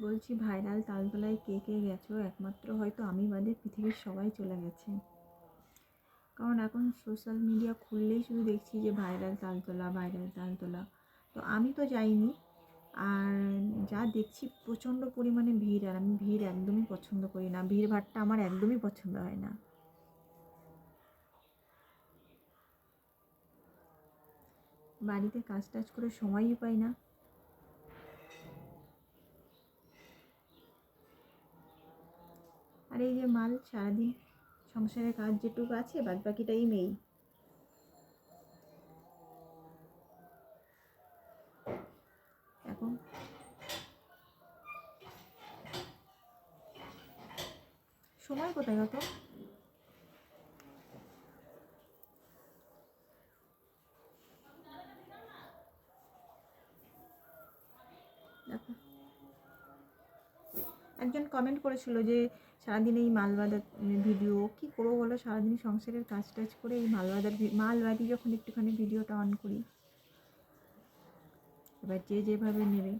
বলছি, ভাইরাল তালতলায় কে কে গেছো? একমাত্র হয়তো আমি বাদে পৃথিবীর সবাই চলে গেছে। কারণ এখন সোশ্যাল মিডিয়া খুললেই শুধু দেখছি যে ভাইরাল তালতলা ভাইরাল তালতলা। তো আমি তো যাইনি। আর যা দেখছি প্রচণ্ড পরিমাণে ভিড়, আর আমি ভিড় একদমই পছন্দ করি না। ভিড় ভাড়টা আমার একদমই পছন্দ হয় না। বাড়িতে কাজ টাজ করে সময়ই পাই না। আর এই যে মাল, সারাদিন সংসারের কাজ যেটুকু আছে বাদ বাকিটাই মেয়ে এখন সময় কোথায় কত দেখো একজন কমেন্ট করেছিল যে, সারাদিন এই মালবাদার ভিডিও কি করব বলো? সারাদিন সংসারের কাজ টাজ করে এই মালবাদার মালবাদি যখন একটুখানি ভিডিওটা অন করি, এবার যে যেভাবে নেবে।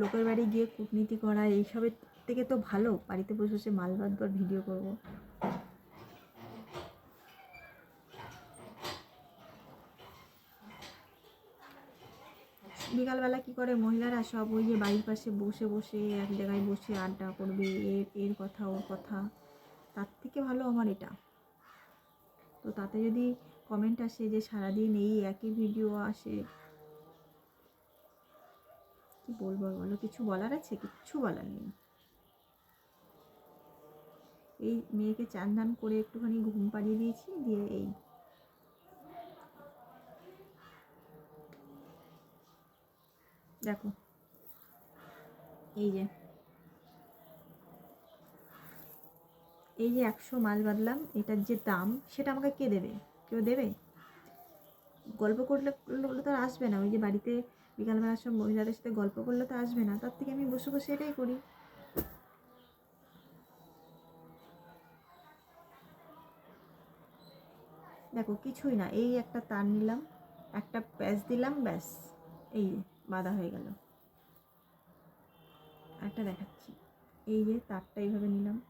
লোকের বাড়ি গিয়ে কূটনীতি করা, এইসবের থেকে তো ভালো। বাড়িতে বসে বসে মাল বাদবার ভিডিও করব। বিকালবেলা কি করে মহিলারা সব ওই যে বাড়ির পাশে বসে বসে এক জায়গায় বসে আড্ডা করবে, এর এর কথা, ওর কথা। তার থেকে ভালো আমার এটা। তো তাতে যদি কমেন্ট আসে যে সারাদিন এই একই ভিডিও আসে, কি বলব বলো? কিছু বলার আছে? কিচ্ছু বলার নেই। এই মেয়েকে চান দান করে একটুখানি ঘুম পাড়িয়ে দিয়েছি, দিয়ে এই। দেখো। এই যে। এই যে একশো মাল বাদলাম, এটার যে দাম, সেটা আমাকে কে দেবে? কেউ দেবে? গল্প করলে করলে তো আর আসবে না। ওই যে বাড়িতে বিকালবেলা সব মহিলাদের সাথে গল্প করলে তো আসবে না। তার থেকে আমি বসে বসে এটাই করি। দেখো, কিছুই না। এই একটা তার নিলাম, একটা প্যাচ দিলাম, ব্যাস। এই বাঁধা হয়ে গেল। একটা দেখাচ্ছি। এই যে তারটা এইভাবে নিলাম।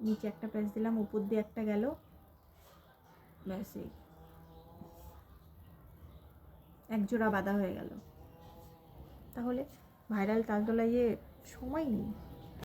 নিচে একটা প্যাচ দিলাম, উপর দিয়ে একটা গেল। ব্যাস এই। এক জোড়া বাঁধা হয়ে গেল। তাহলে ভাইরাল তালতলায় সময় নেই।